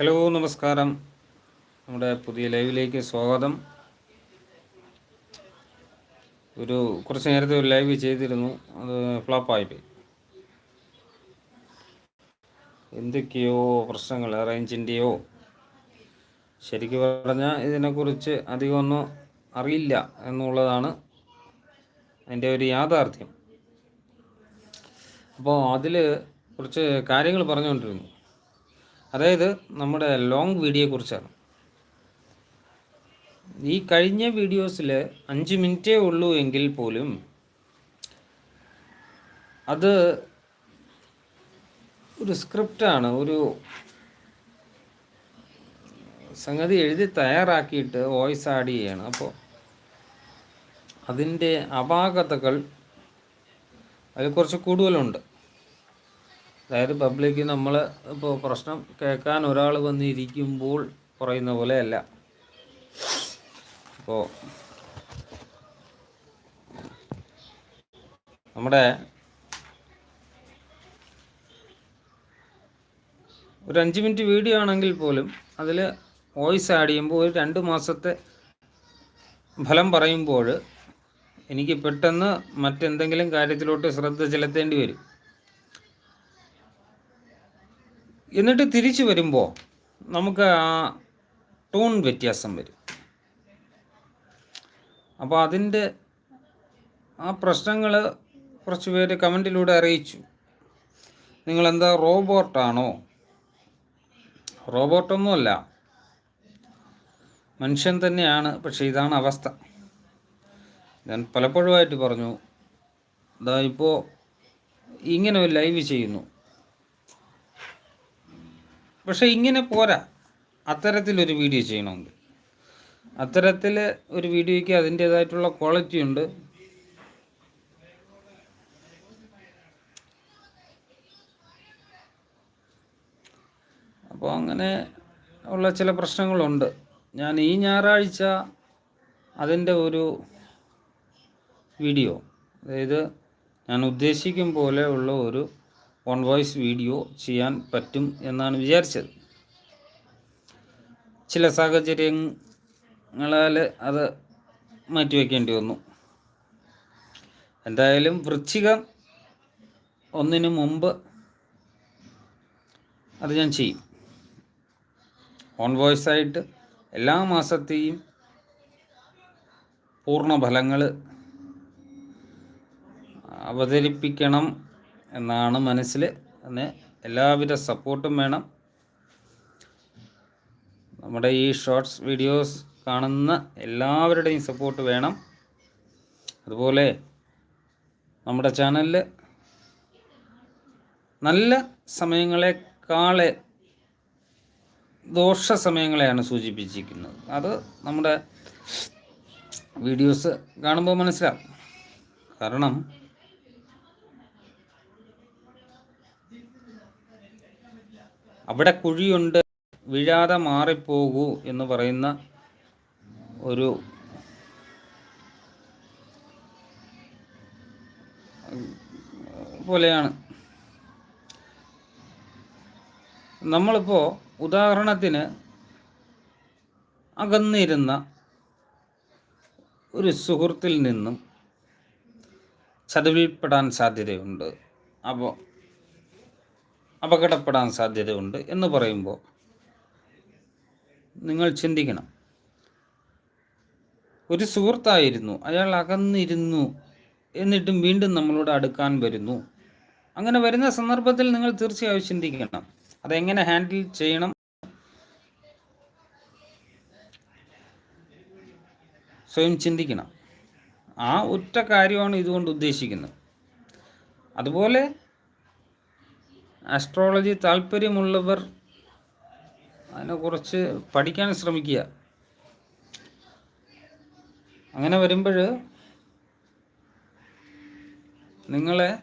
Hello നമസ്കാരം. നമ്മുടെ പുതിയ ലൈവിലേക്ക് സ്വാഗതം. ഒരു കുറച്ച് നേരത്തെ ഒരു ലൈവ് ചെയ്തിരുന്നു അത് ഫ്ലോപ്പായിപ്പോയി എന്തൊക്കെയോ പ്രശ്നങ്ങൾ റേഞ്ചിന്റെയോ? ശരിക്കും പറഞ്ഞാൽ ഇതിനെക്കുറിച്ച് അധികമൊന്നും അറിയില്ല എന്നുള്ളതാണ് അതിന്റെ ഒരു യാഥാർത്ഥ്യം. അപ്പോൾ അതിൽ കുറച്ച് കാര്യങ്ങൾ പറഞ്ഞുകൊണ്ടിരുന്നു. അതായത് നമ്മുടെ ലോങ് വീഡിയോയെക്കുറിച്ചാണ് ഈ കഴിഞ്ഞ വീഡിയോസിൽ അഞ്ച് മിനിറ്റേ ഉള്ളൂ എങ്കിൽ പോലും അത് ഒരു സ്ക്രിപ്റ്റാണ് ഒരു സംഗതി എഴുതി തയ്യാറാക്കിയിട്ട് വോയിസ് ആഡ് ചെയ്യാണ്. അപ്പോൾ അതിന്റെ അപാകതകൾ അതിൽ കുറച്ച് കൂടുതലുണ്ട്. അതായത് പബ്ലിക് നമ്മൾ ഇപ്പോൾ പ്രശ്നം കേൾക്കാൻ ഒരാൾ വന്നിരിക്കുമ്പോൾ പറയുന്ന പോലെയല്ല. അപ്പോൾ നമ്മുടെ ഒരു അഞ്ച് മിനിറ്റ് വീഡിയോ ആണെങ്കിൽ പോലും അതിൽ വോയിസ് ആഡ് ചെയ്യുമ്പോൾ ഒരു രണ്ട് മാസത്തെ ഫലം പറയുമ്പോൾ എനിക്ക് പെട്ടെന്ന് മറ്റെന്തെങ്കിലും കാര്യത്തിലോട്ട് ശ്രദ്ധ ചെലുത്തേണ്ടി വരും. എന്നിട്ട് തിരിച്ചു വരുമ്പോൾ നമുക്ക് ആ ടോൺ വ്യത്യാസം വരും. അപ്പോൾ അതിന്റെ ആ പ്രശ്നങ്ങൾ കുറച്ച് പേര് കമന്റിലൂടെ അറിയിച്ചു. നിങ്ങളെന്താ റോബോട്ടാണോ റോബോട്ടൊന്നുമല്ല മനുഷ്യൻ തന്നെയാണ് പക്ഷേ ഇതാണ് അവസ്ഥ. ഞാൻ പലപ്പോഴുമായിട്ട് പറഞ്ഞു ഇതാ ഇപ്പോൾ ഇങ്ങനെ ഒരു ലൈവ് ചെയ്യുന്നു. പക്ഷെ ഇങ്ങനെ പോരാ. അത്തരത്തിലൊരു വീഡിയോ ചെയ്യണമെങ്കിൽ. അത്തരത്തിൽ ഒരു വീഡിയോയ്ക്ക് അതിന്റേതായിട്ടുള്ള ക്വാളിറ്റി ഉണ്ട്. അപ്പോൾ അങ്ങനെ ഉള്ള ചില പ്രശ്നങ്ങളുണ്ട്. ഞാൻ ഈ ഞായറാഴ്ച അതിന്റെ ഒരു വീഡിയോ അതായത് ഞാൻ ഉദ്ദേശിക്കും പോലെ ഉള്ള ഒരു ഓൺ വോയിസ് വീഡിയോ ചെയ്യാൻ പറ്റും എന്നാണ് വിചാരിച്ചത്. ചില സാഹചര്യങ്ങളാൽ അത് മാറ്റിവെക്കേണ്ടി വന്നു. എന്തായാലും വൃശ്ചികം ഒന്നിനു മുമ്പ് അത് ഞാൻ ചെയ്യും. ഓൺ വോയിസ് ആയിട്ട് എല്ലാ മാസത്തെയും പൂർണ ഫലങ്ങൾ അവതരിപ്പിക്കണം എന്നാണ് മനസ്സിൽ അതിന് എല്ലാവിധ സപ്പോർട്ടും വേണം. നമ്മുടെ ഈ ഷോർട്സ് വീഡിയോസ് കാണുന്ന എല്ലാവരുടെയും സപ്പോർട്ട് വേണം. അതുപോലെ നമ്മുടെ ചാനലിൽ നല്ല സമയങ്ങളെക്കാളെ ദോഷ സമയങ്ങളെയാണ് സൂചിപ്പിച്ചിരിക്കുന്നത്. അത് നമ്മുടെ വീഡിയോസ് കാണുമ്പോൾ മനസ്സിലാവും. കാരണം അവിടെ കുഴിയുണ്ട് വീഴാതെ മാറിപ്പോകൂ എന്ന് പറയുന്ന ഒരു പോലെയാണ്. നമ്മളിപ്പോൾ ഉദാഹരണത്തിന് അകന്നിരുന്ന ഒരു സുഹൃത്തിൽ നിന്നും ചതിവിൽപ്പെടാൻ സാധ്യതയുണ്ട്. അപ്പോൾ അപകടപ്പെടാൻ സാധ്യതയുണ്ട് എന്ന് പറയുമ്പോൾ നിങ്ങൾ ചിന്തിക്കണം. ഒരു സുഹൃത്തായിരുന്നു അയാൾ അകന്നിരുന്നു എന്നിട്ടും വീണ്ടും നമ്മളോട് അടുക്കാൻ വരുന്നു. അങ്ങനെ വരുന്ന സന്ദർഭത്തിൽ നിങ്ങൾ തീർച്ചയായും ചിന്തിക്കണം അതെങ്ങനെ ഹാൻഡിൽ ചെയ്യണം? സ്വയം ചിന്തിക്കണം. ആ ഒറ്റ കാര്യമാണ് ഇതുകൊണ്ട് ഉദ്ദേശിക്കുന്നത്. അതുപോലെ ആസ്ട്രോളജി താല്പര്യമുള്ളവർ അതിനെക്കുറിച്ച് പഠിക്കാൻ ശ്രമിക്കുക. അങ്ങനെ വരുമ്പോൾ നിങ്ങളെ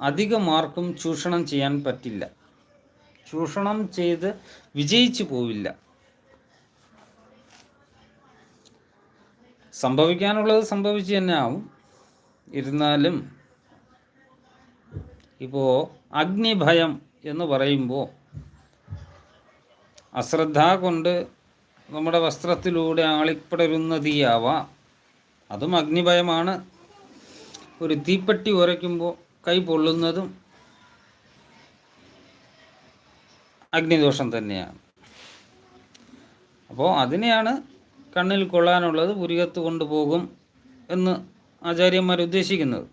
അധികമാർക്കും ചൂഷണം ചെയ്യാൻ പറ്റില്ല. ചൂഷണം ചെയ്ത് വിജയിച്ചു പോവില്ല. സംഭവിക്കാനുള്ളത് സംഭവിച്ചു തന്നെ ആവും. ഇരുന്നാലും ഇപ്പോൾ അഗ്നിഭയം എന്ന് പറയുമ്പോൾ അശ്രദ്ധ കൊണ്ട് നമ്മുടെ വസ്ത്രത്തിലൂടെ ആളിപ്പടരുന്ന തീയാവാം അതും അഗ്നിഭയമാണ്. ഒരു തീപ്പെട്ടി ഉരയ്ക്കുമ്പോൾ കൈ പൊള്ളുന്നതും അഗ്നിദോഷം തന്നെയാണ്. അപ്പോൾ അതിനെയാണ് കണ്ണിൽ കൊള്ളാനുള്ളത് പുരികത്ത് കൊണ്ടുപോകും എന്ന് ആചാര്യന്മാർ ഉദ്ദേശിക്കുന്നത്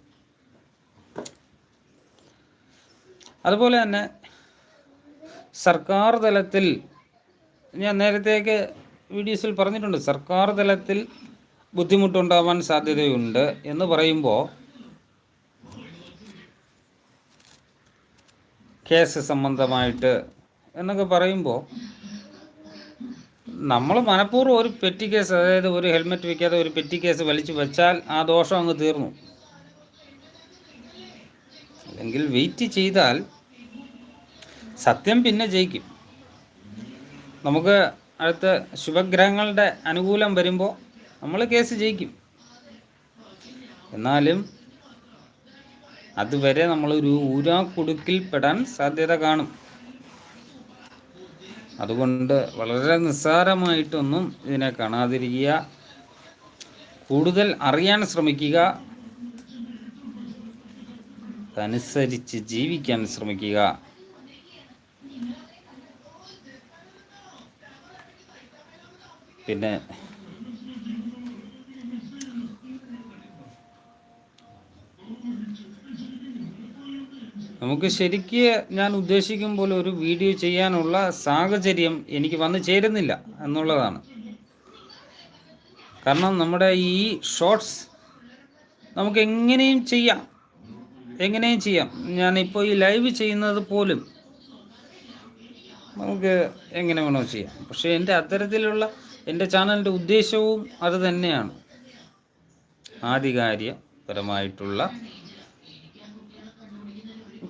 അതുപോലെ തന്നെ സർക്കാർ തലത്തിൽ ഞാൻ നേരത്തെയൊക്കെ വീഡിയോസിൽ പറഞ്ഞിട്ടുണ്ട് സർക്കാർ തലത്തിൽ ബുദ്ധിമുട്ടുണ്ടാവാൻ സാധ്യതയുണ്ട് എന്ന് പറയുമ്പോൾ കേസ് സംബന്ധമായിട്ട് എന്നൊക്കെ പറയുമ്പോൾ നമ്മൾ മനഃപൂർവം ഒരു പെറ്റി കേസ് അതായത് ഒരു ഹെൽമെറ്റ് വെക്കാതെ ഒരു പെറ്റി കേസ് വലിച്ചു വെച്ചാൽ ആ ദോഷം അങ്ങ് തീർന്നു. അല്ലെങ്കിൽ വെയിറ്റ് ചെയ്താൽ സത്യം പിന്നെ ജയിക്കും. നമുക്ക് അടുത്ത ശുഭഗ്രഹങ്ങളുടെ അനുകൂലം വരുമ്പോൾ നമ്മൾ കേസ് ജയിക്കും. എന്നാലും അതുവരെ നമ്മളൊരു ഊരാക്കുടുക്കിൽ പെടാൻ സാധ്യത കാണും. അതുകൊണ്ട് വളരെ നിസ്സാരമായിട്ടൊന്നും ഇതിനെ കാണാതിരിക്കുക. കൂടുതൽ അറിയാൻ ശ്രമിക്കുക. അതനുസരിച്ച് ജീവിക്കാൻ ശ്രമിക്കുക. പിന്നെ നമുക്ക് ശരിക്ക് ഞാൻ ഉദ്ദേശിക്കും പോലെ ഒരു വീഡിയോ ചെയ്യാനുള്ള സാഹചര്യം എനിക്ക് വന്നു ചേരുന്നില്ല എന്നുള്ളതാണ്. കാരണം നമ്മുടെ ഈ ഷോർട്സ് നമുക്ക് എങ്ങനെയും ചെയ്യാം. എങ്ങനെയും ചെയ്യാം. ഞാനിപ്പോൾ ഈ ലൈവ് ചെയ്യുന്നത് പോലും നമുക്ക് എങ്ങനെ വേണോ ചെയ്യാം. പക്ഷേ എന്റെ അത്തരത്തിലുള്ള എന്റെ ചാനലിന്റെ ഉദ്ദേശവും അത് തന്നെയാണ്. ആധികാരികപരമായിട്ടുള്ള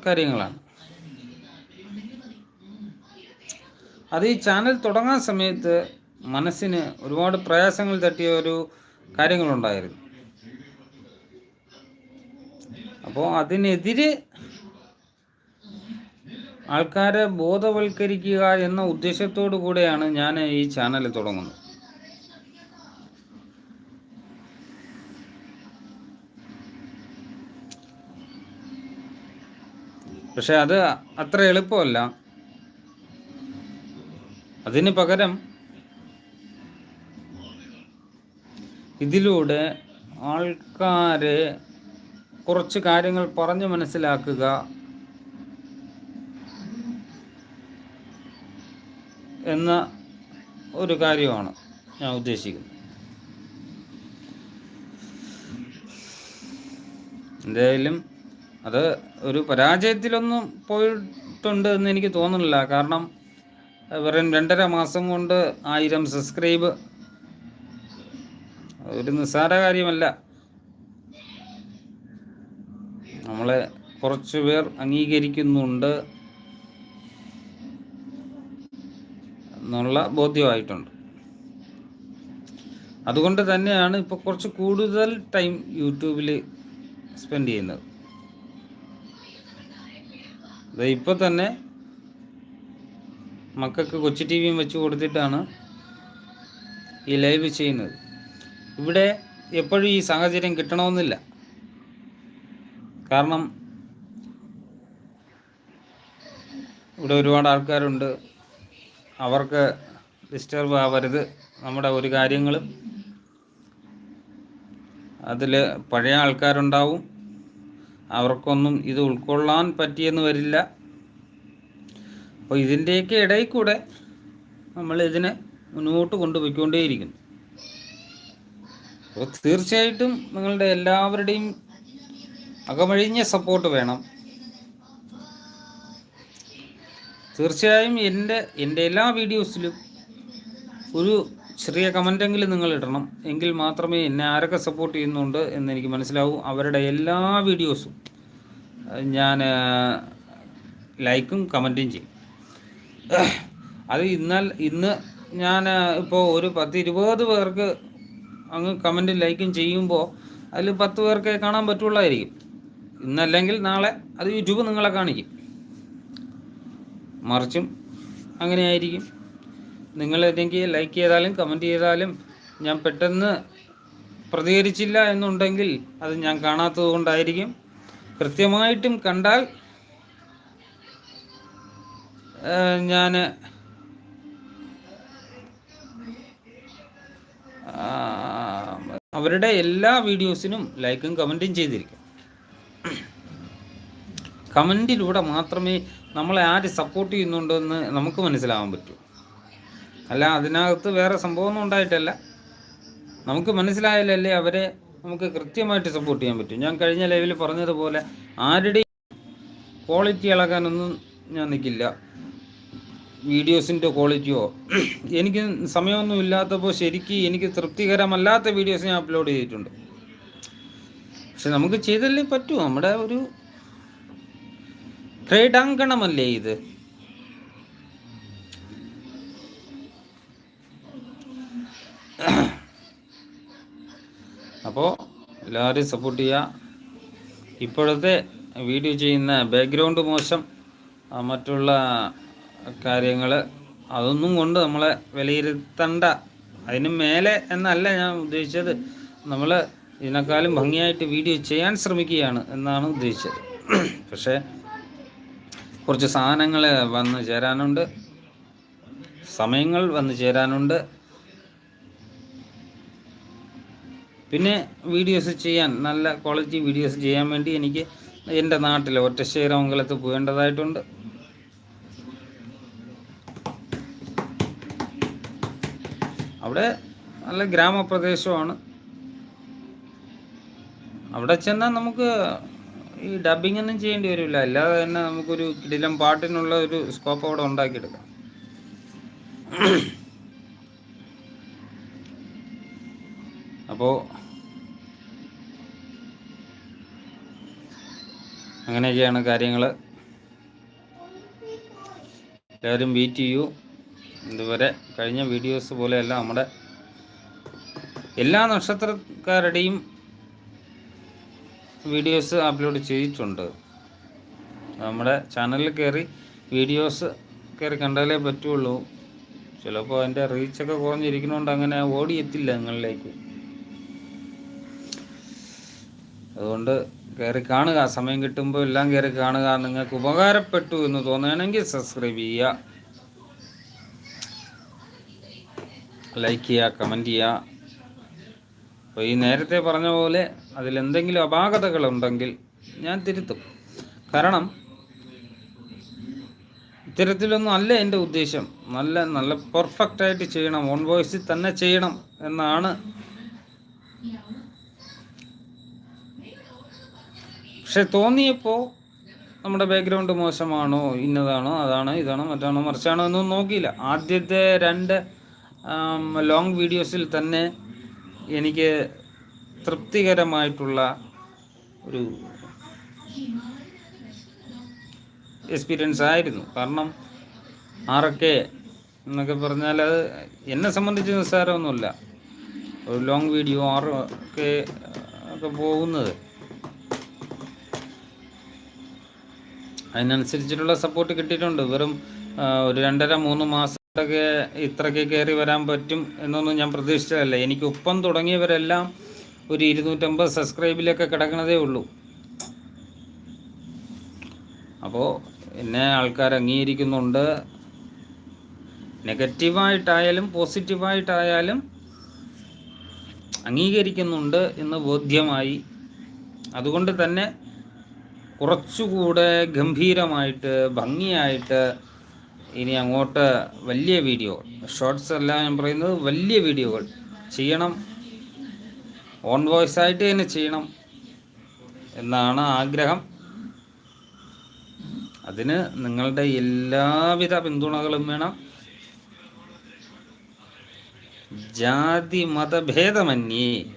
കാര്യങ്ങളാണ്. അത് ഈ ചാനൽ തുടങ്ങാൻ സമയത്ത് മനസ്സിന് ഒരുപാട് പ്രയാസങ്ങൾ തട്ടിയ ഒരു കാര്യങ്ങളുണ്ടായിരുന്നു. അപ്പോൾ അതിനെതിരെ ആൾക്കാരെ ബോധവൽക്കരിക്കുക എന്ന ഉദ്ദേശത്തോടു കൂടെയാണ് ഞാൻ ഈ ചാനൽ തുടങ്ങുന്നത്. പക്ഷെ അത് അത്ര എളുപ്പമല്ല. അതിന് പകരം ഇതിലൂടെ ആൾക്കാരെ കുറച്ച് കാര്യങ്ങൾ പറഞ്ഞു മനസ്സിലാക്കുക. എന്ന ഒരു കാര്യമാണ് ഞാൻ ഉദ്ദേശിക്കുന്നത്. എന്തായാലും അത് ഒരു പരാജയത്തിലൊന്നും പോയിട്ടുണ്ട് എന്ന് എനിക്ക് തോന്നുന്നില്ല. കാരണം വെറും രണ്ടര മാസം കൊണ്ട് ആയിരം സബ്സ്ക്രൈബ് ഒരു നിസ്സാര കാര്യമല്ല. നമ്മളെ കുറച്ച് പേർ അംഗീകരിക്കുന്നുണ്ട് എന്നുള്ള ബോധ്യമായിട്ടുണ്ട്. അതുകൊണ്ട് തന്നെയാണ് ഇപ്പോൾ കുറച്ച് കൂടുതൽ ടൈം യൂട്യൂബിൽ സ്പെൻഡ് ചെയ്യുന്നത്. ഇപ്പോൾ തന്നെ മക്കൾക്ക് കൊച്ചു ടി വിയും വെച്ച് കൊടുത്തിട്ടാണ് ഈ ലൈവ് ചെയ്യുന്നത്. ഇവിടെ എപ്പോഴും ഈ സാഹചര്യം കിട്ടണമെന്നില്ല. കാരണം ഇവിടെ ഒരുപാട് ആൾക്കാരുണ്ട്. അവർക്ക് ഡിസ്റ്റർബ് ആവരുത്. നമ്മുടെ ഒരു കാര്യങ്ങളും അതിൽ പഴയ ആൾക്കാരുണ്ടാവും. അവർക്കൊന്നും ഇത് ഉൾക്കൊള്ളാൻ പറ്റിയെന്ന് വരില്ല. അപ്പോൾ ഇതിന്റെയൊക്കെ ഇടയിൽ കൂടെ നമ്മൾ ഇതിനെ മുന്നോട്ട് കൊണ്ടുപോയിക്കൊണ്ടേയിരിക്കുന്നു. അപ്പോൾ തീർച്ചയായിട്ടും നിങ്ങളുടെ എല്ലാവരുടെയും അകമഴിഞ്ഞ സപ്പോർട്ട് വേണം. തീർച്ചയായും എന്റെ എന്റെ എല്ലാ വീഡിയോസിലും ഒരു ചെറിയ കമന്റെങ്കിലും നിങ്ങൾ ഇടണം. എങ്കിൽ മാത്രമേ എന്നെ ആരൊക്കെ സപ്പോർട്ട് ചെയ്യുന്നുണ്ട് എന്ന് എനിക്ക് മനസ്സിലാവൂ. അവരുടെ എല്ലാ വീഡിയോസും ഞാൻ ലൈക്കും കമന്റും ചെയ്യും. അത് ഇന്നാൽ ഇന്ന് ഞാൻ ഇപ്പോൾ ഒരു പത്ത് ഇരുപത് പേർക്ക് അങ്ങ് കമന്റും ലൈക്കും ചെയ്യുമ്പോൾ അതിൽ പത്ത് പേർക്കേ കാണാൻ പറ്റുള്ളായിരിക്കും. ഇന്നല്ലെങ്കിൽ നാളെ അത് യൂട്യൂബ് നിങ്ങളെ കാണിക്കും. മറിച്ചും അങ്ങനെയായിരിക്കും. നിങ്ങൾ എനിക്ക് ലൈക്ക് ചെയ്താലും കമന്റ് ചെയ്താലും ഞാൻ പെട്ടെന്ന് പ്രതികരിച്ചില്ല എന്നുണ്ടെങ്കിൽ അത് ഞാൻ കാണാത്തത് കൊണ്ടായിരിക്കും. കൃത്യമായിട്ടും കണ്ടാൽ ഞാൻ അവരുടെ എല്ലാ വീഡിയോസിനും ലൈക്കും കമന്റും ചെയ്തിരിക്കും. കമന്റിലൂടെ മാത്രമേ നമ്മളെ ആര് സപ്പോർട്ട് ചെയ്യുന്നുണ്ടെന്ന് നമുക്ക് മനസ്സിലാവാൻ പറ്റൂ. അല്ല അതിനകത്ത് വേറെ സംഭവമൊന്നും ഉണ്ടായിട്ടല്ല. നമുക്ക് മനസ്സിലായാലല്ലേ അവരെ നമുക്ക് കൃത്യമായിട്ട് സപ്പോർട്ട് ചെയ്യാൻ പറ്റും. ഞാൻ കഴിഞ്ഞ ലൈവിൽ പറഞ്ഞതുപോലെ ആരുടെയും ക്വാളിറ്റി ഇളകാനൊന്നും ഞാൻ നിൽക്കില്ല വീഡിയോസിന്റെ ക്വാളിറ്റിയോ എനിക്ക് സമയമൊന്നും ഇല്ലാത്തപ്പോൾ ശരിക്കും എനിക്ക് തൃപ്തികരമല്ലാത്ത വീഡിയോസ് ഞാൻ അപ്ലോഡ് ചെയ്തിട്ടുണ്ട്. പക്ഷെ നമുക്ക് ചെയ്തല്ലേ പറ്റൂ. നമ്മുടെ ഒരു ക്രീഡാങ്കണമല്ലേ ഇത്? അപ്പോ എല്ലാവരും സപ്പോർട്ട് ചെയ്യുക ഇപ്പോഴത്തെ വീഡിയോ ചെയ്യുന്ന ബാക്ക്ഗ്രൗണ്ട് മോശം മറ്റുള്ള കാര്യങ്ങൾ അതൊന്നും കൊണ്ട് നമ്മളെ വിലയിരുത്തണ്ട. അതിന് മേലെ എന്നല്ല ഞാൻ ഉദ്ദേശിച്ചത്. നമ്മൾ ഇതിനേക്കാളും ഭംഗിയായിട്ട് വീഡിയോ ചെയ്യാൻ ശ്രമിക്കുകയാണ് എന്നാണ് ഉദ്ദേശിച്ചത്. പക്ഷേ കുറച്ച് സാധനങ്ങൾ വന്ന് ചേരാനുണ്ട്. സമയങ്ങൾ വന്ന് ചേരാനുണ്ട്. പിന്നെ വീഡിയോസ് ചെയ്യാൻ നല്ല ക്വാളിറ്റി വീഡിയോസ് ചെയ്യാൻ വേണ്ടി എനിക്ക് എന്റെ നാട്ടിൽ ഒറ്റശ്ശേരമംഗലത്ത് പോകേണ്ടതായിട്ടുണ്ട്. അവിടെ നല്ല ഗ്രാമപ്രദേശമാണ്. അവിടെ ചെന്നാൽ നമുക്ക് ഈ ഡബിങ് ഒന്നും ചെയ്യേണ്ടി വരില്ല. അല്ലാതെ തന്നെ നമുക്കൊരു കിടിലം പാട്ടിനുള്ള ഒരു സ്കോപ്പ് അവിടെ ഉണ്ടാക്കിയെടുക്കാം. അപ്പോ അങ്ങനെയൊക്കെയാണ് കാര്യങ്ങൾ എല്ലാവരും വെയിറ്റ് ചെയ്യൂ. ഇതുവരെ കഴിഞ്ഞ വീഡിയോസ് പോലെയല്ല നമ്മുടെ എല്ലാ നക്ഷത്രക്കാരുടെയും വീഡിയോസ് അപ്ലോഡ് ചെയ്തിട്ടുണ്ട്. നമ്മുടെ ചാനലിൽ കയറി വീഡിയോസ് കയറി കണ്ടാലേ പറ്റുള്ളൂ. ചിലപ്പോൾ അതിന്റെ റീച്ചൊക്കെ കുറഞ്ഞിരിക്കുന്നതുകൊണ്ട് അങ്ങനെ ഓടിയെത്തില്ല നിങ്ങളിലേക്ക്. അതുകൊണ്ട് കയറി കാണുക. സമയം കിട്ടുമ്പോൾ എല്ലാം കയറി കാണുക. നിങ്ങൾക്ക് ഉപകാരപ്പെട്ടു എന്ന് തോന്നുകയാണെങ്കിൽ സബ്സ്ക്രൈബ് ചെയ്യുക. ലൈക്ക് ചെയ്യുക കമന്റ് ചെയ്യുക. അപ്പോൾ ഈ നേരത്തെ പറഞ്ഞ പോലെ അതിലെന്തെങ്കിലും അപാകതകളുണ്ടെങ്കിൽ ഞാൻ തിരുത്തും. കാരണം ഇത്തരത്തിലൊന്നും അല്ല എന്റെ ഉദ്ദേശം. നല്ല നല്ല പെർഫെക്റ്റ് ആയിട്ട് ചെയ്യണം. ഓൺ വോയിസിൽ തന്നെ ചെയ്യണം എന്നാണ്. പക്ഷെ തോന്നിയപ്പോൾ നമ്മുടെ ബാക്ക്ഗ്രൗണ്ട് മോശമാണോ ഇന്നതാണോ അതാണോ ഇതാണോ മറ്റാണോ മറിച്ചാണോ എന്നൊന്നും നോക്കിയില്ല. ആദ്യത്തെ രണ്ട് ലോങ് വീഡിയോസിൽ തന്നെ എനിക്ക് തൃപ്തികരമായിട്ടുള്ള ഒരു എക്സ്പീരിയൻസ് ആയിരുന്നു. കാരണം ആറൊക്കെ എന്നൊക്കെ പറഞ്ഞാൽ അത് എന്നെ സംബന്ധിച്ച് നിസ്സാരമൊന്നുമില്ല. ഒരു ലോങ് വീഡിയോ ആറ് ഒക്കെ ഒക്കെ പോകുന്നത്. അതിനനുസരിച്ചിട്ടുള്ള സപ്പോർട്ട് കിട്ടിയിട്ടുണ്ട്. വെറും ഒരു രണ്ടര മൂന്ന് മാസത്തൊക്കെ ഇത്രയ്ക്ക് കയറി വരാൻ പറ്റും എന്നൊന്നും ഞാൻ പ്രതീക്ഷിച്ചതല്ല. എനിക്ക് ഒപ്പം തുടങ്ങിയവരെല്ലാം ഒരു ഇരുന്നൂറ്റമ്പത് സബ്സ്ക്രൈബിലൊക്കെ കിടക്കണതേ ഉള്ളൂ. അപ്പോൾ എന്നെ ആൾക്കാർ അംഗീകരിക്കുന്നുണ്ട്. നെഗറ്റീവായിട്ടായാലും പോസിറ്റീവായിട്ടായാലും അംഗീകരിക്കുന്നുണ്ട് എന്ന് ബോധ്യമായി. അതുകൊണ്ട് തന്നെ കുറച്ചുകൂടെ ഗംഭീരമായിട്ട് ഭംഗിയായിട്ട് ഇനി അങ്ങോട്ട് വലിയ വീഡിയോകൾ ഷോർട്സ് അല്ല ഞാൻ പറയുന്നത് വലിയ വീഡിയോകൾ ചെയ്യണം ഓൺ വോയിസ് ആയിട്ട് തന്നെ ചെയ്യണം എന്നാണ് ആഗ്രഹം. അതിന് നിങ്ങളുടെ എല്ലാവിധ പിന്തുണകളും വേണം. ജാതി മതഭേദമന്യേ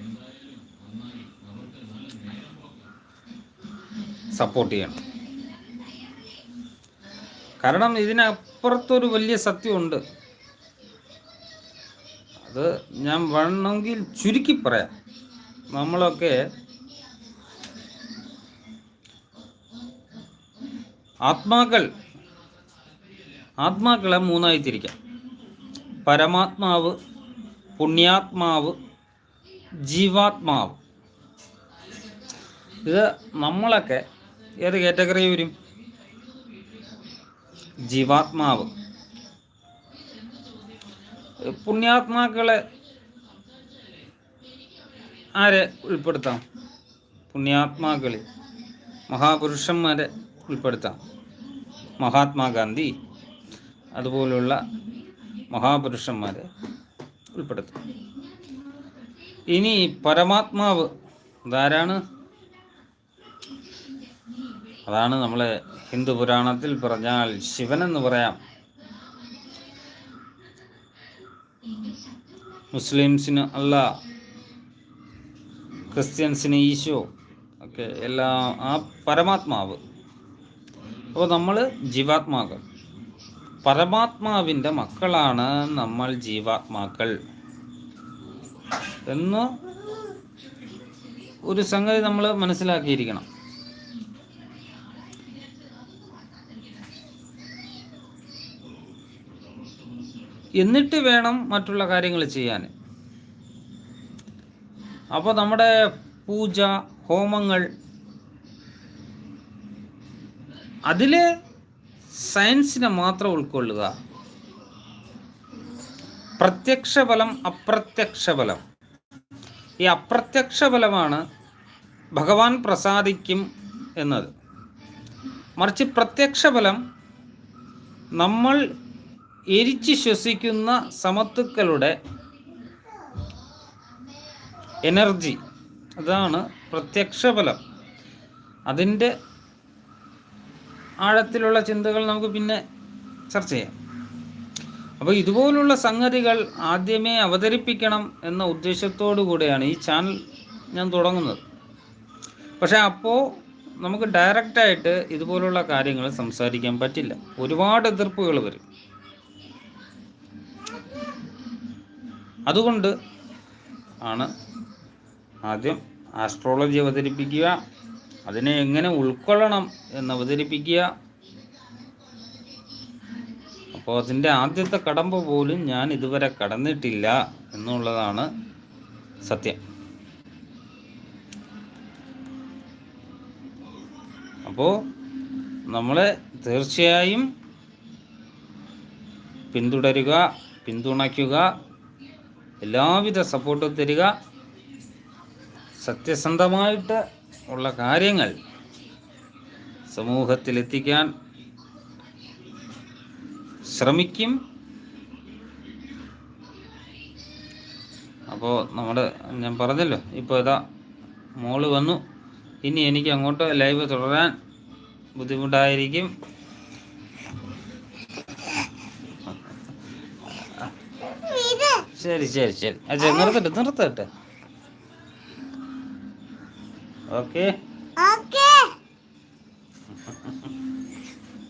സപ്പോർട്ട് ചെയ്യണം. കാരണം ഇതിനപ്പുറത്തൊരു വലിയ സത്യമുണ്ട്. അത് ഞാൻ വേണമെങ്കിൽ ചുരുക്കി പറയാം. നമ്മളൊക്കെ ആത്മാക്കൾ ആത്മാക്കളെ മൂന്നായി തിരിക്കാം പരമാത്മാവ് പുണ്യാത്മാവ് ജീവാത്മാവ്. ഇത് നമ്മളൊക്കെ ഏത് കാറ്റഗറി വരും? ജീവാത്മാവ്. പുണ്യാത്മാക്കളെ ആരെ ഉൾപ്പെടുത്താം? പുണ്യാത്മാക്കളിൽ മഹാപുരുഷന്മാരെ ഉൾപ്പെടുത്താം. മഹാത്മാഗാന്ധി അതുപോലുള്ള മഹാപുരുഷന്മാരെ ഉൾപ്പെടുത്താം. ഇനി പരമാത്മാവ് ഇതാരാണ്? അതാണ് നമ്മളെ ഹിന്ദു പുരാണത്തിൽ പറഞ്ഞാൽ ശിവനെന്ന് പറയാം. മുസ്ലിംസിന് അല്ല ക്രിസ്ത്യൻസിന് ഈശോ ഒക്കെ എല്ലാ ആ പരമാത്മാവ്. അപ്പോൾ നമ്മൾ ജീവാത്മാക്കൾ. പരമാത്മാവിന്റെ മക്കളാണ് നമ്മൾ ജീവാത്മാക്കൾ. എന്ന് ഒരു സംഗതി നമ്മൾ മനസ്സിലാക്കിയിരിക്കണം. എന്നിട്ട് വേണം മറ്റുള്ള കാര്യങ്ങൾ ചെയ്യാൻ. അപ്പോൾ നമ്മുടെ പൂജ ഹോമങ്ങൾ. അതിൽ സയൻസിനെ മാത്രം ഉൾക്കൊള്ളുക. പ്രത്യക്ഷ ഫലം അപ്രത്യക്ഷ ഫലം ഈ അപ്രത്യക്ഷ ഫലമാണ് ഭഗവാൻ പ്രസാദിക്കും എന്നത്. മറിച്ച് പ്രത്യക്ഷ ഫലം നമ്മൾ എരിച്ച് ശ്വസിക്കുന്ന സമത്തുക്കളുടെ എനർജി. അതാണ് പ്രത്യക്ഷ ഫലം അതിന്റെ ആഴത്തിലുള്ള ചിന്തകൾ നമുക്ക് പിന്നെ ചർച്ച ചെയ്യാം. അപ്പോൾ ഇതുപോലുള്ള സംഗതികൾ ആദ്യമേ അവതരിപ്പിക്കണം എന്ന ഉദ്ദേശത്തോടു കൂടെയാണ് ഈ ചാനൽ ഞാൻ തുടങ്ങുന്നത്. പക്ഷേ അപ്പോൾ നമുക്ക് ഡയറക്റ്റായിട്ട് ഇതുപോലുള്ള കാര്യങ്ങൾ സംസാരിക്കാൻ പറ്റില്ല. ഒരുപാട് എതിർപ്പുകൾ വരും. അതുകൊണ്ട് ആണ് ആദ്യം ആസ്ട്രോളജി അവതരിപ്പിക്കുക അതിനെ എങ്ങനെ ഉൾക്കൊള്ളണം എന്ന് അവതരിപ്പിക്കുക. അപ്പോൾ അതിന്റെ ആദ്യത്തെ കടമ്പ പോലും ഞാൻ ഇതുവരെ കടന്നിട്ടില്ല എന്നുള്ളതാണ് സത്യം. അപ്പോൾ നമ്മളെ തീർച്ചയായും പിന്തുടരുക പിന്തുണയ്ക്കുക എല്ലാവിധ സപ്പോർട്ടും തരിക. സത്യസന്ധമായിട്ട് ഉള്ള കാര്യങ്ങൾ സമൂഹത്തിലെത്തിക്കാൻ ശ്രമിക്കും. അപ്പോൾ നമ്മുടെ ഞാൻ പറഞ്ഞല്ലോ ഇപ്പോൾ ഇതാ മോൾ വന്നു. ഇനി എനിക്ക് അങ്ങോട്ട് ലൈവ് തുടരാൻ ബുദ്ധിമുട്ടായിരിക്കും. ശരി ശരി ശരി. അച്ഛൻ നിർത്തട്ടെ നിർത്തട്ടെ. Okay. Okay.